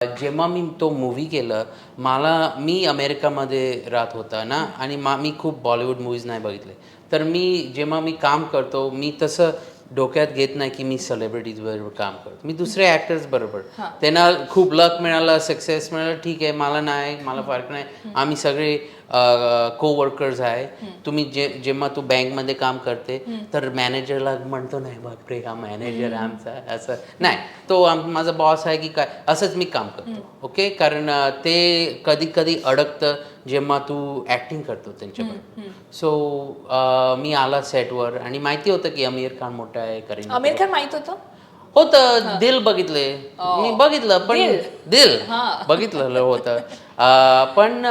जेव्हा मी तो मूवी केलं मला मी अमेरिकामध्ये राहत होता ना आणि मा मी खूप बॉलिवूड मूवीज नाही बघितले. तर मी जेव्हा मी काम करतो मी तसं डोक्यात घेत नाही की मी सेलिब्रिटीज बरोबर काम करतो. मी दुसरे ॲक्टर्स बरोबर. त्यांना खूप लक मिळालं सक्सेस मिळालं. ठीक आहे मला नाही मला फरक नाही. आम्ही सगळे को वर्कर्स आहे. तुम्ही जे जेव्हा तू बँकमध्ये काम करते तर मॅनेजरला म्हणतो नाही बापरे हा मॅनेजर आहे आमचा असं नाही. तो माझा बॉस आहे की काय असंच मी काम करतो. ओके? कारण ते कधी कधी अडकतं. जेव्हा तू ॲक्टिंग करतो त्यांच्याबरोबर सो मी आला सेटवर आणि माहिती होतं की आमिर खान मोठा आहे करीना आमिर खान माहीत होतं? होतं दिल बघितले. मी बघितलं पण दिल. बघितलं होतं. पण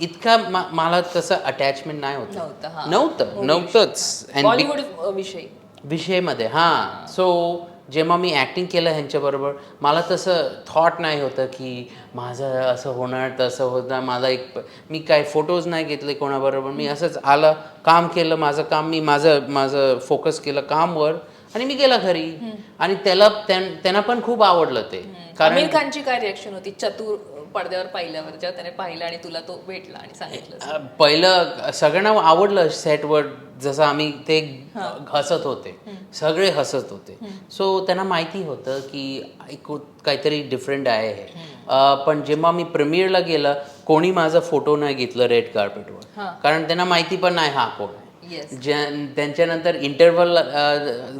इतका मला तसं अटॅचमेंट नाही होतं. नव्हतं हा. नव्हतं नव्हतंच. विषयी. विषयमध्ये हां. सो जेव्हा मी ॲक्टिंग केलं ह्यांच्याबरोबर मला तसं थॉट नाही होतं की माझं असं होणार तसं होणार माझा एक मी काय फोटोज नाही घेतले कोणाबरोबर. मी असंच आलं काम केलं माझं काम मी माझं माझं फोकस केलं कामवर आणि मी गेला घरी. आणि त्याला त्यां- त्यांना पण खूप आवडलं ते. कारण आमिर खानची काय रिएक्शन होती? चतुर पडद्यावर पाहिल्यावर जेव्हा त्याने पाहिलं आणि तुला तो भेटला आणि सांगितलं. पहिलं सगळ्यांना आवडलं सेटवर जसं आम्ही ते हसत होते. सगळे हसत होते. सो त्यांना माहिती होतं की एक काहीतरी डिफरंट आहे हे. पण जेव्हा मी प्रीमियरला गेलं कोणी माझा फोटो नाही घेतलं रेड कार्पेटवर कारण त्यांना माहिती पण नाही हा कोण त्यांच्यानंतर इंटरव्हल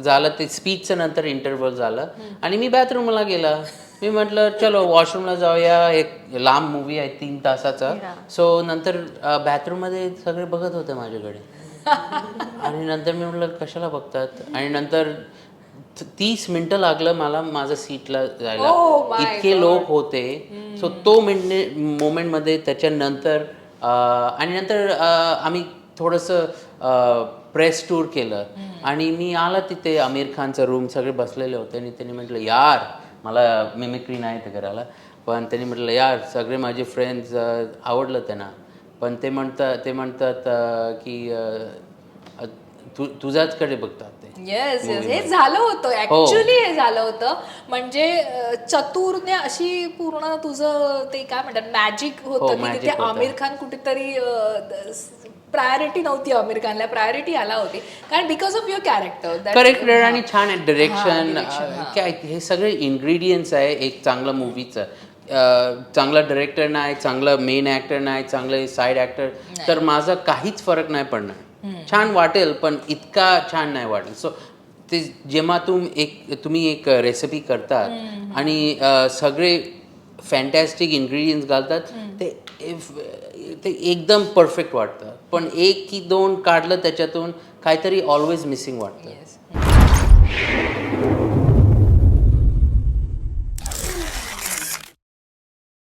झालं ते स्पीचचं नंतर इंटरव्हल झालं. आणि मी बाथरूमला गेला. मी म्हटलं चलो वॉशरूमला जाऊया. एक लांब मूवी आहे तीन तासाचा. सो नंतर बाथरूममध्ये सगळे बघत होते माझ्याकडे. आणि नंतर मी म्हटलं कशाला बघतात? आणि नंतर तीस मिनिटं लागलं मला माझं सीटला जायला. Oh इतके लोक होते. सो तो मिनिटे मोमेंटमध्ये त्याच्यानंतर अं, आणि नंतर आम्ही थोडंसं प्रेस टूर केलं. आणि मी आला तिथे आमिर खानचं रूम सगळे बसलेले होते. आणि त्यांनी म्हटलं यार मला मिमिक्री नाही ते करायला. पण त्यांनी म्हटलं यार सगळे माझे फ्रेंड्स आवडलं त्यांना. पण ते म्हणतात ते म्हणतात की तु तुझ्याचकडे बघतात ते येस येस हे झालं होतं. ऍक्च्युली हे झालं होतं. म्हणजे चतुरने अशी पूर्ण तुझं ते काय म्हणतात मॅजिक हो, होतं की तिथे. आमिर खान कुठेतरी प्रायोरिटी नव्हती आमिर खानला. प्रायोरिटी आला होती. कारण because of your character correct आणि छान आहे. डिरेक्शन काय हे सगळे इन्ग्रेडियंट्स आहे एक चांगलं मूवीचं चांगला डिरेक्टर नाही चांगलं मेन ॲक्टर नाही चांगले साईड ॲक्टर तर माझा काहीच फरक नाही पडणार. छान वाटेल पण इतका छान नाही वाटेल. सो ते जेव्हा तुम एक तुम्ही एक रेसिपी करतात आणि सगळे फॅन्टॅस्टिक इन्ग्रेडियंट्स घालतात ते ते एकदम परफेक्ट वाटतं. पण एक की दोन काढलं त्याच्यातून काहीतरी ऑलवेज मिसिंग वाटतं.